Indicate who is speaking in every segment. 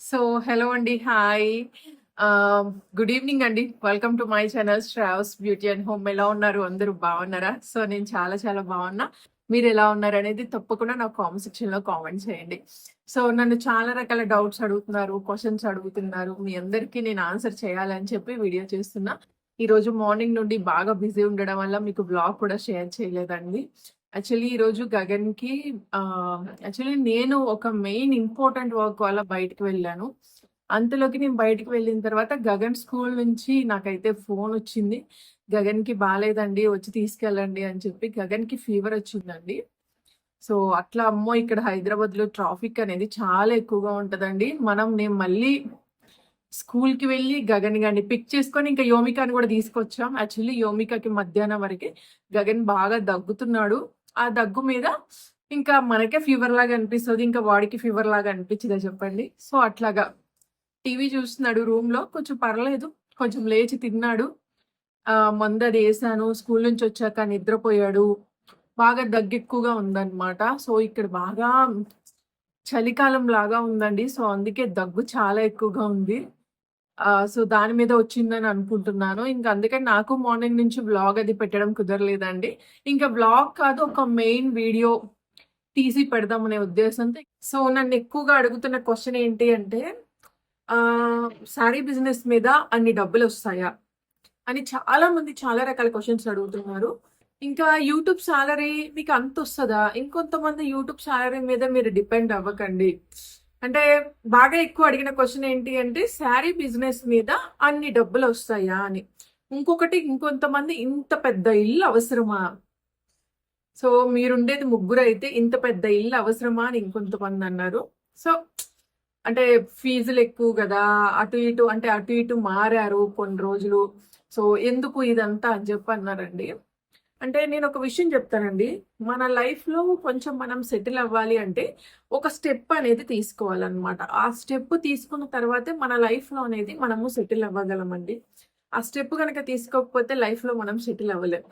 Speaker 1: So hello అండి hi good evening అండి. Welcome to my channel travels beauty and home. ఎలా ఉన్నారు? అందరూ బాగున్నారా? సో నేను చాలా చాలా బాగున్నా. మీరెలా ఉన్నారనేది తప్పకుండా నాకు కామెంట్ సెక్షన్‌లో కామెంట్ చేయండి. సో నన్ను చాలా రకాల డౌట్స్ అడుగుతున్నారు, క్వశ్చన్స్ అడుగుతున్నారు. మీ అందరికీ నేను ఆన్సర్ చేయాలని చెప్పి వీడియో చేస్తున్నా. ఈరోజు మార్నింగ్ నుండి బాగా బిజీ ఉండడం వల్ల మీకు బ్లాగ్ కూడా షేర్ చేయలేదండి. యాక్చువల్లీ ఈరోజు గగన్‌కి ఆహ్, యాక్చువల్లీ నేను ఒక మెయిన్ ఇంపార్టెంట్ వర్క్ వల్ల బయటికి వెళ్ళాను. అంతలోకి నేను బయటికి వెళ్ళిన తర్వాత గగన్ స్కూల్ నుంచి నాకైతే ఫోనొచ్చింది. గగన్‌కి బాలేదండి వచ్చి తీసుకెళ్ళండి అని చెప్పి గగన్‌కి ఫీవర్ వచ్చిందండి. సో అట్లా అమ్మో! ఇక్కడ హైదరాబాద్‌లో ట్రాఫిక్ అనేది చాలా ఎక్కువగా ఉంటదండి. మనం నేను మళ్ళీ స్కూల్‌కి వెళ్ళి గగన్ గాడిని పిక్ చేసుకొని ఇంకా యోమికాని కూడా తీసుకొచ్చాం. యాక్చువల్లీ యోమికకి మధ్యాహ్నం వరకు గగన్ బాగా దగ్గుతున్నాడు. ఆ దగ్గు మీద ఇంకా మనకే ఫీవర్ లాగా అనిపిస్తుంది ఇంకా బాడీకి ఫీవర్ లాగా అనిపించదా చెప్పండి. సో అట్లాగా టీవీ చూస్తున్నాడు రూమ్‌లో. కొంచెం పర్లేదు. కొంచెం లేచి తిన్నాడు. మంద మందది వేసాను స్కూల్ నుంచి వచ్చాక నిద్రపోయాడు. బాగా దగ్గు ఎక్కువగా ఉందన్నమాట. సో ఇక్కడ బాగా చలికాలం లాగా ఉందండి. సో అందుకే దగ్గు చాలా ఎక్కువగా ఉంది. సో దాని మీద వచ్చిందని అనుకుంటున్నాను. ఇంకా అందుకని నాకు మార్నింగ్ నుంచి వ్లాగ్ అది పెట్టడం కుదరలేదండి. ఇంకా వ్లాగ్ కాదు ఒక మెయిన్ వీడియో తీసి పెడదామనే ఉద్దేశంతో సో నన్ను ఎక్కువగా అడుగుతున్న క్వశ్చన్ ఏంటి అంటే శారీ బిజినెస్ మీద అన్ని డబ్బులు వస్తాయా అని చాలా మంది చాలా రకాల క్వశ్చన్స్ అడుగుతున్నారు. ఇంకా యూట్యూబ్ సాలరీ మీకు అంత వస్తుందా ఇంకొంతమంది యూట్యూబ్ సాలరీ మీద మీరు డిపెండ్ అవ్వకండి. అంటే బాగా ఎక్కువ అడిగిన క్వశ్చన్ ఏంటి అంటే శారీ బిజినెస్ మీద అన్ని డబ్బులు వస్తాయా అని. ఇంకొకటి ఇంకొంతమంది ఇంత పెద్ద ఇల్లు అవసరమా? సో మీరుండేది ముగ్గురైతే ఇంత పెద్ద ఇల్లు అవసరమా అని ఇంకొంతమంది అన్నారు. సో అంటే ఫీజులు ఎక్కువ కదా అటు ఇటు అంటే అటు ఇటు మారారు కొన్ని రోజులు. సో ఎందుకు ఇదంతా అని చెప్పి అన్నారండి. అంటే నేను ఒక విషయం చెప్తానండి. మన లైఫ్‌లో కొంచెం మనం సెటిల్ అవ్వాలి అంటే ఒక స్టెప్ అనేది తీసుకోవాలన్నమాట. ఆ స్టెప్ తీసుకున్న తర్వాతే మన లైఫ్‌లో అనేది మనము సెటిల్ అవ్వగలమండి. ఆ స్టెప్ కనుక తీసుకోకపోతే లైఫ్‌లో మనం సెటిల్ అవ్వలేం.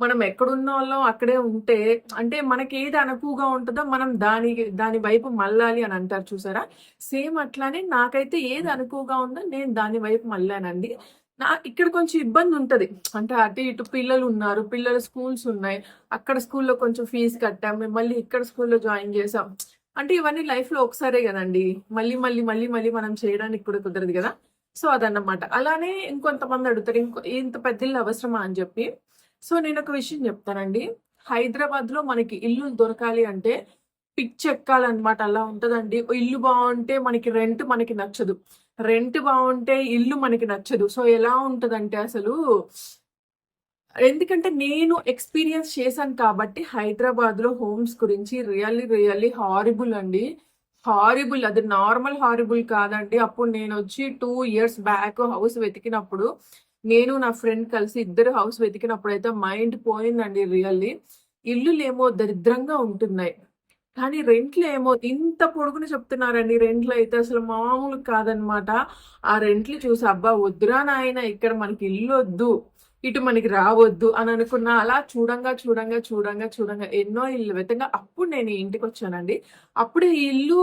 Speaker 1: మనం ఎక్కడున్న వాళ్ళం అక్కడే ఉంటే అంటే మనకి ఏది అనుకువగా ఉంటుందో మనం దాని దాని వైపు మళ్ళాలి అని అంటారు చూసారా? సేమ్ అట్లానే నాకైతే ఏది అనుకువగా ఉందో నేను దాని వైపు మళ్ళానండి. నా ఇక్కడ కొంచెం ఇబ్బంది ఉంటుంది అంటే అటు ఇటు పిల్లలు ఉన్నారు పిల్లల స్కూల్స్ ఉన్నాయి. అక్కడ స్కూల్‌లో కొంచెం ఫీజు కట్టాం. మేము మళ్ళీ ఇక్కడ స్కూల్‌లో జాయిన్ చేసాం. అంటే ఇవన్నీ లైఫ్‌లో ఒకసారే కదండి మళ్ళీ మళ్ళీ మళ్ళీ మళ్ళీ మనం చేయడానికి కూడా కుదరదు కదా సో అదన్నమాట. అలానే ఇంకొంతమంది అడుగుతారు. ఇంకో ఇంత పెద్ద ఇల్లు అవసరమా అని చెప్పి. సో నేను ఒక విషయం చెప్తానండి. హైదరాబాద్‌లో మనకి ఇల్లు దొరకాలి అంటే పిచ్చెక్కాలన్నమాట. అలా ఉంటుందండి ఇల్లు బాగుంటే మనకి రెంట్ మనకి నచ్చదు. రెంట్ బాగుంటే ఇల్లు మనకి నచ్చదు. సో ఎలా ఉంటుందంటే అసలు ఎందుకంటే నేను ఎక్స్‌పీరియన్స్ చేశాను కాబట్టి హైదరాబాద్‌లో హోమ్స్ గురించి రియల్లీ రియల్లీ హారిబుల్ అండి. హారిబుల్ అది నార్మల్ హారిబుల్ కాదండి. అప్పుడు నేను వచ్చి టూ ఇయర్స్ బ్యాక్ హౌస్ వెతికినప్పుడు నేను నా ఫ్రెండ్ కలిసి ఇద్దరు హౌస్ వెతికినప్పుడు అయితే మైండ్ పోయిందండి రియల్లీ. ఇల్లులేమో దరిద్రంగా ఉంటున్నాయి. కానీ రెంట్‌లేమో ఇంత పొడుగుని చెప్తున్నారండి రెంట్‌లయితే అసలు మామూలు కాదనమాట. ఆ రెంట్లు చూసి అబ్బా! వద్దురా నాయనా ఇక్కడ మనకి ఇల్లు వద్దు ఇటు మనకి రావద్దు అని అనుకున్నా. అలా చూడంగా, చూడంగా, చూడంగా, చూడంగా ఎన్నో ఇల్లు వెతంగా అప్పుడు నేను ఇంటికి వచ్చానండి అప్పుడే ఇల్లు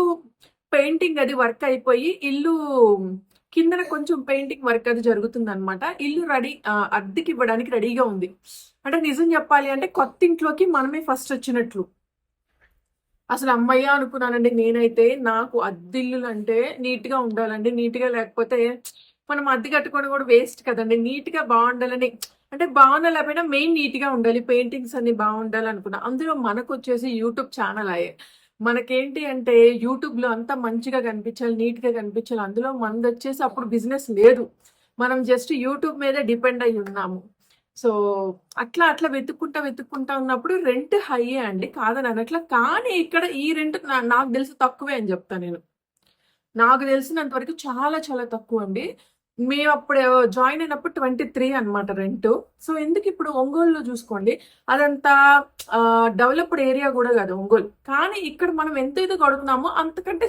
Speaker 1: పెయింటింగ్ అది వర్క్ అయిపోయి ఇల్లు కిందన కొంచెం పెయింటింగ్ వర్క్ అది జరుగుతుందనమాట. ఇల్లు రెడీ అద్దెకి ఇవ్వడానికి రెడీగా ఉంది. అంటే నిజం చెప్పాలి అంటే కొత్త ఇంట్లోకి మనమే ఫస్ట్ వచ్చినట్లు. అసలు అమ్మయ్య అనుకున్నానండి నేనైతే. నాకు అద్దిల్లులు అంటే నీట్‌గా ఉండాలండి. నీట్‌గా లేకపోతే మనం అద్దె కట్టుకోవడం కూడా వేస్ట్ కదండి నీట్‌గా బాగుండాలని అంటే బావున్నా లేకపోయినా మెయిన్ నీట్‌గా ఉండాలి. పెయింటింగ్స్ అన్ని బాగుండాలి అనుకున్నా అందులో మనకొచ్చేసి యూట్యూబ్ ఛానల్ అయ్యే. మనకేంటి అంటే యూట్యూబ్‌లో అంతా మంచిగా కనిపించాలి, నీట్‌గా కనిపించాలి. అందులో మనదొచ్చేసి అప్పుడు బిజినెస్ లేదు. మనం జస్ట్ యూట్యూబ్ మీదే డిపెండ్ అయ్యి ఉన్నాము. సో అట్లా అట్లా వెతుక్కుంటా, వెతుక్కుంటా ఉన్నప్పుడు రెంట్ హైయే అండి. కాదని అనట్లా. కానీ ఇక్కడ ఈ రెంట్ నాకు తెలిసి తక్కువే అని చెప్తాను నేను. నాకు తెలిసినంత వరకు చాలా చాలా మేము అప్పుడు జాయిన్ అయినప్పుడు 23 అనమాట రెంట్ సో ఎందుకు ఇప్పుడు ఒంగోలులో చూసుకోండి. అదంతా డెవలప్డ్ ఏరియా కూడా కాదు ఒంగోలు. కానీ ఇక్కడ మనం ఎంతైతే కడుతున్నామో అంతకంటే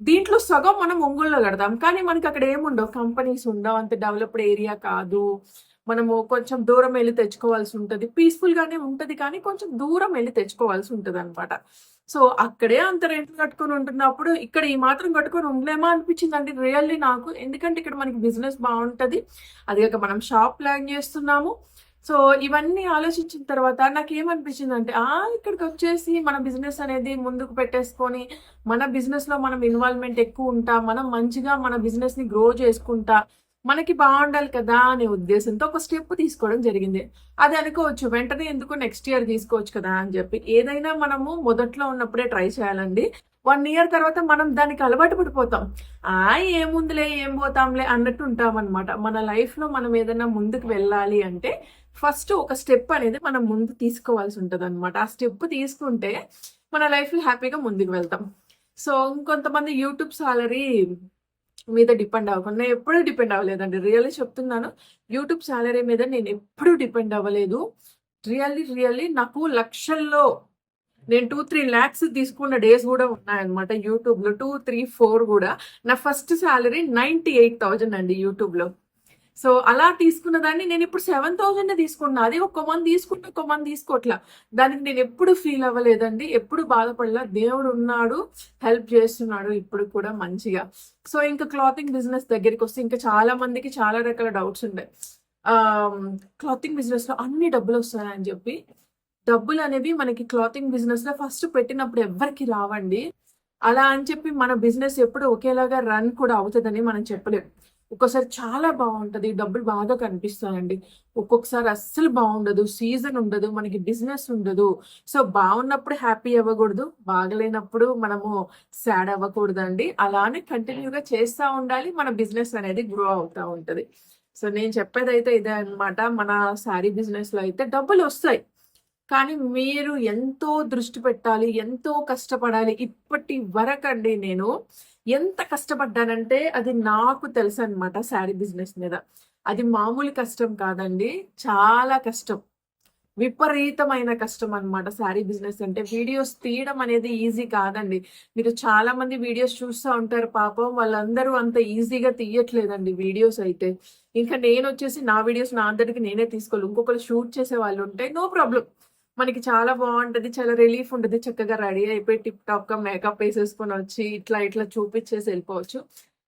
Speaker 1: దీంట్లో సగం మనం ఒంగోలులో కడతాం. కానీ మనకి అక్కడ ఏముండవు. కంపెనీస్ ఉండవు. అంత డెవలప్డ్ ఏరియా కాదు. మనము కొంచెం దూరం వెళ్ళి తెచ్చుకోవాల్సి ఉంటుంది పీస్‌ఫుల్‌గానే ఉంటుంది కానీ కొంచెం దూరం వెళ్ళి తెచ్చుకోవాల్సి ఉంటుంది అనమాట సో, అక్కడే అంత రేట్లు కట్టుకొని ఉంటున్నప్పుడు ఇక్కడ ఈ మాత్రం కట్టుకొని ఉండలేమా అనిపించిందండి రియల్లీ నాకు. ఎందుకంటే ఇక్కడ మనకి బిజినెస్ బాగుంటుంది అది కాక మనం షాప్ ప్లాన్ చేస్తున్నాము. సో, ఇవన్నీ ఆలోచించిన తర్వాత నాకు ఏమనిపించిందంటే ఆ! ఇక్కడికొచ్చేసి మన బిజినెస్ అనేది ముందుకు పెట్టేసుకొని, మన బిజినెస్‌లో మనం ఇన్వాల్వ్‌మెంట్ ఎక్కువ ఉంటా మనం మంచిగా మన బిజినెస్‌ని గ్రో చేసుకుంటా, మనకి బాగుండాలి కదా! అనే ఉద్దేశంతో ఒక స్టెప్ తీసుకోవడం జరిగింది. అది అనుకోవచ్చు వెంటనే ఎందుకు నెక్స్ట్ ఇయర్ తీసుకోవచ్చు కదా! అని చెప్పి. ఏదైనా మనము మొదట్లో ఉన్నప్పుడే ట్రై చేయాలండి. వన్ ఇయర్ తర్వాత మనం దానికి అలవాటు పడిపోతాం. ఆ! ఏముందిలే, ఏం పోతాంలే అన్నట్టు ఉంటాం అనమాట మన లైఫ్‌లో మనం ఏదైనా ముందుకు వెళ్ళాలి అంటే ఫస్ట్ ఒక స్టెప్ అనేది మనం ముందు తీసుకోవాల్సి ఉంటుంది అనమాట ఆ స్టెప్ తీసుకుంటే మన లైఫ్‌లో హ్యాపీగా ముందుకు వెళ్తాం. సో, ఇంకొంతమంది యూట్యూబ్ సాలరీ మీద డిపెండ్ అవ్వకుండా నేను ఎప్పుడూ డిపెండ్ అవ్వలేదండి. రియల్లీ చెప్తున్నాను. యూట్యూబ్ సాలరీ మీద నేను ఎప్పుడూ డిపెండ్ అవ్వలేదు. రియల్లీ, రియల్లీ నాకు లక్షల్లో నేను టూ త్రీ ల్యాక్స్ తీసుకున్న డేస్ కూడా ఉన్నాయన్నమాట యూట్యూబ్‌లో. టూ త్రీ ఫోర్ కూడా నా ఫస్ట్ సాలరీ 98,000 అండి యూట్యూబ్‌లో. సో, అలా తీసుకున్న దాన్ని నేనిప్పుడు 7,000 తీసుకుంటున్నా. అది ఒక మంది తీసుకుంటే, ఒక్కో మంది తీసుకోవట్ల. దానికి నేను ఎప్పుడు ఫీల్ అవ్వలేదండి. ఎప్పుడు బాధపడలా. దేవుడు ఉన్నాడు. హెల్ప్ చేస్తున్నాడు ఇప్పుడు కూడా మంచిగా. సో, ఇంకా క్లాతింగ్ బిజినెస్ దగ్గరికి వస్తే ఇంకా చాలా మందికి చాలా రకాల డౌట్స్ ఉండే క్లాతింగ్ క్లాతింగ్ బిజినెస్‌లో అన్ని డబ్బులు వస్తాయని చెప్పి. డబ్బులు అనేవి మనకి క్లాతింగ్ బిజినెస్‌లో ఫస్ట్ పెట్టినప్పుడు ఎవ్వరికి రావండి. అలా అని చెప్పి మన బిజినెస్ ఎప్పుడు ఒకేలాగా రన్ కూడా అవుతుందని మనం చెప్పలేం. ఒక్కోసారి చాలా బాగుంటుంది డబ్బులు బాగా కనిపిస్తాయండి. ఒక్కొక్కసారి అస్సలు బాగుండదు సీజన్ ఉండదు. మనకి బిజినెస్ ఉండదు. సో, బాగున్నప్పుడు హ్యాపీ అవ్వకూడదు. బాగలేనప్పుడు మనము సాడ్ అవ్వకూడదండి. అలానే కంటిన్యూగా చేస్తూ ఉండాలి. మన బిజినెస్ అనేది గ్రో అవుతూ ఉంటుంది సో, నేను చెప్పేదైతే ఇదే అన్నమాట. మన శారీ బిజినెస్‌లో అయితే డబ్బులు వస్తాయి కానీ మీరు ఎంతో దృష్టి పెట్టాలి. ఎంతో కష్టపడాలి. ఇప్పటి వరకండి నేను ఎంత కష్టపడ్డానంటే అది నాకు తెలుసనమాట శారీ బిజినెస్ మీద. అది మామూలు కష్టం కాదండి. చాలా కష్టం. విపరీతమైన కష్టం అనమాట శారీ బిజినెస్ అంటే. వీడియోస్ తీయడం అనేది ఈజీ కాదండి. మీరు చాలా మంది వీడియోస్ చూస్తా ఉంటారు. పాపం వాళ్ళందరూ అంత ఈజీగా తీయట్లేదండి వీడియోస్ అయితే. ఇంకా నేను వచ్చేసి నా వీడియోస్ నా అంతటికి నేనే తీసుకోవాలి. ఇంకొకరు షూట్ చేసే వాళ్ళు ఉంటే నో ప్రాబ్లమ్. మనకి చాలా బాగుంటుంది చాలా రిలీఫ్ ఉంటుంది చక్కగా రెడీ అయిపోయి టిప్ టాప్గా మేకప్ వచ్చి ఇట్లా ఇట్లా చూపించేసి వెళ్ళిపోవచ్చు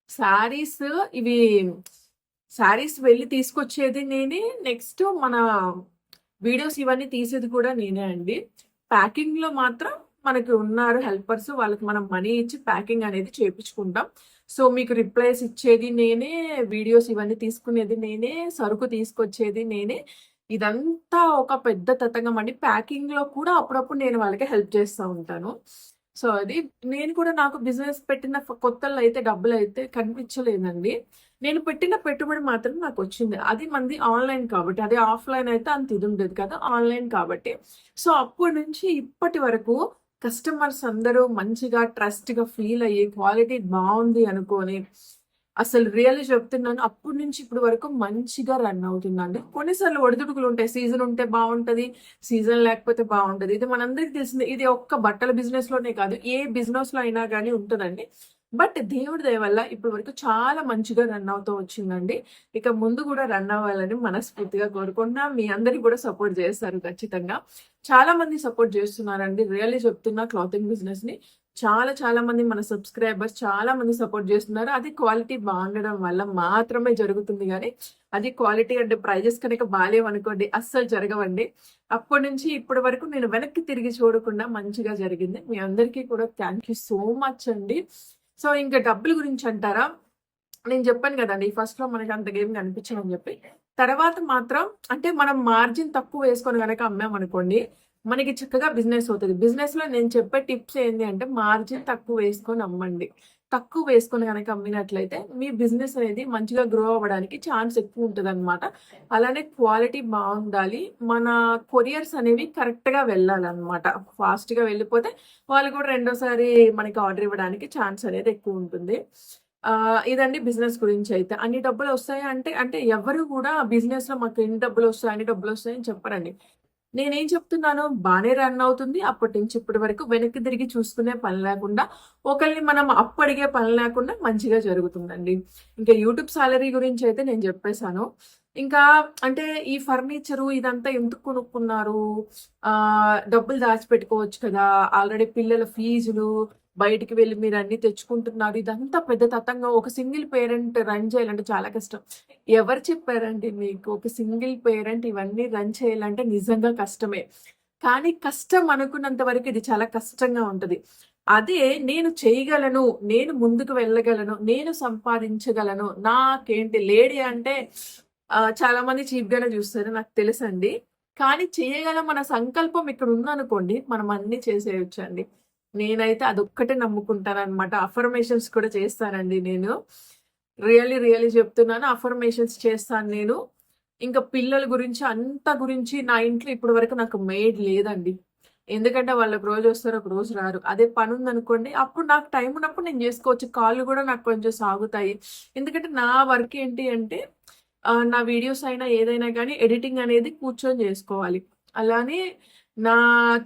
Speaker 1: శారీస్ ఇవి శారీస్ వెళ్ళి తీసుకొచ్చేది నేనే. నెక్స్ట్ మన వీడియోస్ ఇవన్నీ తీసేది కూడా నేనే అండి. ప్యాకింగ్‌లో మాత్రం మనకి ఉన్నారు హెల్పర్స్. వాళ్ళకి మనం మనీ ఇచ్చి ప్యాకింగ్ అనేది చేపించుకుంటాం సో, మీకు రిప్లైస్ ఇచ్చేది నేనే. వీడియోస్ ఇవన్నీ తీసుకునేది నేనే. సరుకు తీసుకొచ్చేది నేనే. ఇదంతా ఒక పెద్ద తతంగం అండి. ప్యాకింగ్‌లో కూడా అప్పుడప్పుడు నేను వాళ్ళకి హెల్ప్ చేస్తూ ఉంటాను. సో, అది నేను కూడా నాకు బిజినెస్ పెట్టిన కొత్తలో అయితే డబ్బులు అయితే కనిపించలేదండి. నేను పెట్టిన పెట్టుబడి మాత్రం నాకు వచ్చింది అది మంది ఆన్‌లైన్ కాబట్టి. అదే ఆఫ్‌లైన్ అయితే అంత ఇది ఉండేది కదా! ఆన్‌లైన్ కాబట్టి. సో, అప్పటి నుంచి ఇప్పటి వరకు కస్టమర్స్ అందరూ మంచిగా ట్రస్ట్‌గా ఫీల్ అయ్యి క్వాలిటీ బాగుంది అనుకోని అసలు రియల్లీ చెప్తున్నాను. అప్పటి నుంచి ఇప్పటి వరకు మంచిగా రన్ అవుతుందండి. కొన్నిసార్లు ఒడిదుడుకులు ఉంటాయి సీజన్ ఉంటే బాగుంటుంది సీజన్ లేకపోతే బాగుంటుంది ఇది మనందరికి తెలిసింది ఇది ఒక్క బట్టల బిజినెస్‌లోనే కాదు. ఏ బిజినెస్‌లో అయినా కానీ ఉంటుందండి బట్ దేవుడి దయ వల్ల ఇప్పటి వరకు చాలా మంచిగా రన్ అవుతూ వచ్చిందండి. ఇక ముందు కూడా రన్ అవ్వాలని మనస్ఫూర్తిగా కోరుకున్నా మీ అందరికి కూడా సపోర్ట్ చేస్తారు ఖచ్చితంగా. చాలా మంది సపోర్ట్ చేస్తున్నారండి. రియల్లీ చెప్తున్నా క్లాతింగ్ బిజినెస్‌ని. చాలా చాలా మంది మన సబ్‌స్క్రైబర్స్ చాలా మంది సపోర్ట్ చేస్తున్నారు. అది క్వాలిటీ బాగుండడం వల్ల మాత్రమే జరుగుతుంది కానీ అది క్వాలిటీ అంటే ప్రైజెస్ కనుక బాగాలేవనుకోండి అస్సలు జరగవండి. అప్పటి నుంచి ఇప్పటి వరకు నేను వెనక్కి తిరిగి చూడకుండా మంచిగా జరిగింది. మీ అందరికీ కూడా థ్యాంక్ యూ సో మచ్ అండి. సో, ఇంకా డబ్బుల గురించి అంటారా? నేను చెప్పాను కదండీ! ఫస్ట్‌లో మనకి అంతగా ఏం కనిపించవని చెప్పి. తర్వాత మాత్రం అంటే మనం మార్జిన్ తక్కువ వేసుకొని గనక అమ్మామనుకోండి, మనకి చక్కగా బిజినెస్ అవుతుంది బిజినెస్‌లో నేను చెప్పే టిప్స్ ఏంటి అంటే మార్జిన్ తక్కువ వేసుకొని అమ్మండి. తక్కువ వేసుకొని కనుక అమ్మినట్లయితే మీ బిజినెస్ అనేది మంచిగా గ్రో అవ్వడానికి ఛాన్స్ ఎక్కువ ఉంటుంది అనమాట అలానే క్వాలిటీ బాగుండాలి మన కొరియర్స్ అనేవి కరెక్ట్‌గా వెళ్ళాలన్నమాట ఫాస్ట్‌గా వెళ్ళిపోతే వాళ్ళు కూడా రెండోసారి మనకి ఆర్డర్ ఇవ్వడానికి ఛాన్స్ అనేది ఎక్కువ ఉంటుంది. ఇదండి బిజినెస్ గురించి అయితే అన్ని డబ్బులు వస్తాయి అంటే, అంటే ఎవరు కూడా బిజినెస్‌లో మాకు ఎన్ని డబ్బులు వస్తాయి అన్ని డబ్బులు వస్తాయని చెప్పరండి. నేనేం చెప్తున్నాను బాగానే రన్ అవుతుంది. అప్పటి నుంచి ఇప్పటి వరకు వెనక్కి తిరిగి చూసుకునే పని లేకుండా, ఒకరిని మనం అప్పడిగే పని లేకుండా మంచిగా జరుగుతుందండి. ఇంకా యూట్యూబ్ సాలరీ గురించి అయితే నేను చెప్పేశాను ఇంకా అంటే ఈ ఫర్నిచరు ఇదంతా ఎందుకు కొనుక్కున్నారు? ఆహ్, డబ్బులు దాచిపెట్టుకోవచ్చు కదా! ఆల్రెడీ పిల్లల ఫీజులు, బయటికి వెళ్ళి మీరు అన్ని తెచ్చుకుంటున్నారు. ఇదంతా పెద్ద తతంగం. ఒక సింగిల్ పేరెంట్ రన్ చేయాలంటే చాలా కష్టం. ఎవరు చెప్పారండి మీకు? ఒక సింగిల్ పేరెంట్ ఇవన్నీ రన్ చేయాలంటే నిజంగా కష్టమే. కానీ కష్టం అనుకున్నంత వరకు ఇది చాలా కష్టంగా ఉంటుంది అదే నేను చేయగలను, నేను ముందుకు వెళ్ళగలను, నేను సంపాదించగలను, నాకేంటి లేడీ అంటే ఆహ్, చాలామంది చీప్‌గానే చూస్తారు. నాకు తెలుసండి. కానీ చేయగల మన సంకల్పం ఇక్కడ ఉందనుకోండి, మనం అన్ని చేసేయచ్చు చేసేయొచ్చండి. నేనైతే అదొక్కటే నమ్ముకుంటాననమాట. అఫర్మేషన్స్ కూడా చేస్తానండి నేను. రియల్లీ, రియల్లీ చెప్తున్నాను. అఫర్మేషన్స్ చేస్తాను నేను. ఇంకా పిల్లల గురించి అంత గురించి నా ఇంట్లో ఇప్పటి వరకు నాకు మేడ్ లేదండి. ఎందుకంటే వాళ్ళు ఒక రోజు వస్తారు, ఒక రోజు రారు. అదే పని ఉందనుకోండి అప్పుడు నాకు టైం ఉన్నప్పుడు నేను చేసుకోవచ్చు కాళ్ళు కూడా నాకు కొంచెం సాగుతాయి. ఎందుకంటే నా వర్క్ ఏంటి అంటే నా వీడియోస్ అయినా ఏదైనా కానీ ఎడిటింగ్ అనేది కూర్చొని చేసుకోవాలి అలానే నా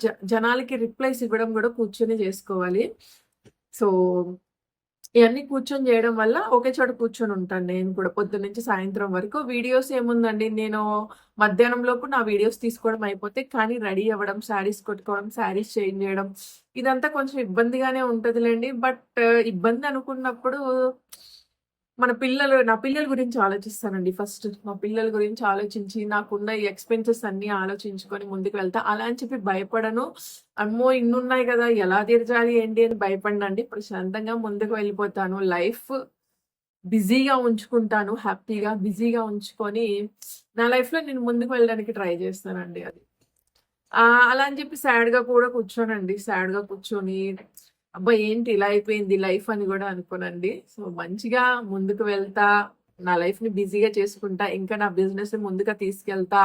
Speaker 1: జ జనాలకి రిప్లైస్ ఇవ్వడం కూడా కూర్చొని చేసుకోవాలి. సో, ఇవన్నీ కూర్చొని చేయడం వల్ల ఒకే చోట కూర్చొని ఉంటాను నేను కూడా పొద్దున్నుంచి సాయంత్రం వరకు. వీడియోస్ ఏముందండి? నేను మధ్యాహ్నం లోపు నా వీడియోస్ తీసుకోవడం అయిపోతే కానీ రెడీ అవ్వడం, శారీస్ కొట్టుకోవడం, శారీస్ చేంజ్ చేయడం ఇదంతా కొంచెం ఇబ్బందిగానే ఉంటుందిలేండి. బట్ ఇబ్బంది అనుకున్నప్పుడు మన పిల్లలు నా పిల్లల గురించి ఆలోచిస్తానండి ఫస్ట్. మా పిల్లల గురించి ఆలోచించి, నాకున్న ఈ ఎక్స్‌పెన్సెస్ అన్ని ఆలోచించుకొని ముందుకు వెళ్తా. అలా అని చెప్పి భయపడను. అమ్మో! ఇన్నున్నాయి కదా ఎలా తీర్చాలి ఏంటి అని భయపడనండి. ప్రశాంతంగా ముందుకు వెళ్ళిపోతాను. లైఫ్ బిజీగా ఉంచుకుంటాను. హ్యాపీగా, బిజీగా ఉంచుకొని నా లైఫ్‌లో నేను ముందుకు వెళ్ళడానికి ట్రై చేస్తానండి అది. అలా అని చెప్పి సాడ్‌గా కూడా కూర్చోనండి. సాడ్‌గా కూర్చొని అబ్బా! ఏంటి ఇలా అయిపోయింది లైఫ్ అని కూడా అనుకోనండి. సో, మంచిగా ముందుకు వెళ్తా. నా లైఫ్‌ని బిజీగా చేసుకుంటా. ఇంకా నా బిజినెస్‌ని ముందుగా తీసుకెళ్తా.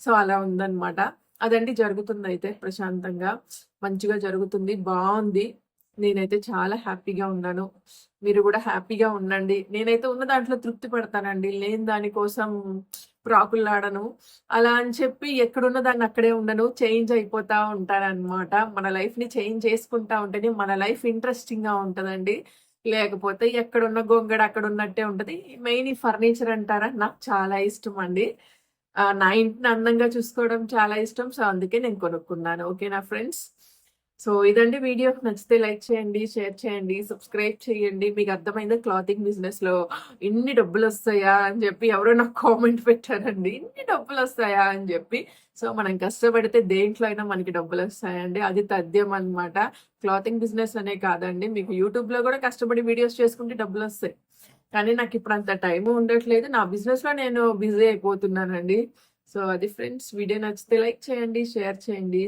Speaker 1: సో, అలా ఉందన్నమాట. అదండి జరుగుతుంది అయితే ప్రశాంతంగా. మంచిగా జరుగుతుంది. బాగుంది నేనైతే చాలా హ్యాపీగా ఉన్నాను. మీరు కూడా హ్యాపీగా ఉండండి. నేనైతే ఉన్న దాంట్లో తృప్తి పడతానండి. లేని దానికోసం ప్రాకులాడను. అలా అని చెప్పి ఎక్కడున్న దాన్ని అక్కడే ఉండను. చేంజ్ అయిపోతా ఉంటారనమాట మన లైఫ్‌ని చేంజ్ చేసుకుంటా ఉంటేనే మన లైఫ్ ఇంట్రెస్టింగ్‌గా ఉంటదండి. లేకపోతే ఎక్కడున్న గొంగడ అక్కడున్నట్టే ఉంటుంది మెయిన్ ఈ ఫర్నిచర్ అంటారా? నాకు చాలా ఇష్టం అండి నా ఇంటిని అందంగా చూసుకోవడం చాలా ఇష్టం. సో, అందుకే నేను కొనుక్కున్నాను. ఓకేనా ఫ్రెండ్స్? సో, ఇదండి వీడియో. నచ్చితే లైక్ చేయండి, షేర్ చేయండి, సబ్స్క్రైబ్ చేయండి. మీకు అర్థమైందా క్లాతింగ్ బిజినెస్లో ఇన్ని డబ్బులు వస్తాయా అని చెప్పి ఎవరో నాకు కామెంట్ పెట్టారండి. ఇన్ని డబ్బులు వస్తాయా అని చెప్పి సో, మనం కష్టపడితే దేంట్లో అయినా మనకి డబ్బులు వస్తాయండి అది తథ్యం అనమాట. క్లాతింగ్ బిజినెస్ అనే కాదండి. మీకు యూట్యూబ్‌లో కూడా కష్టపడి వీడియోస్ చేసుకుంటే డబ్బులు వస్తాయి కానీ నాకు ఇప్పుడు అంత టైం ఉండట్లేదు. నా బిజినెస్లో నేను బిజీ అయిపోతున్నానండి. సో, అది ఫ్రెండ్స్. వీడియో నచ్చితే లైక్ చేయండి, షేర్ చేయండి.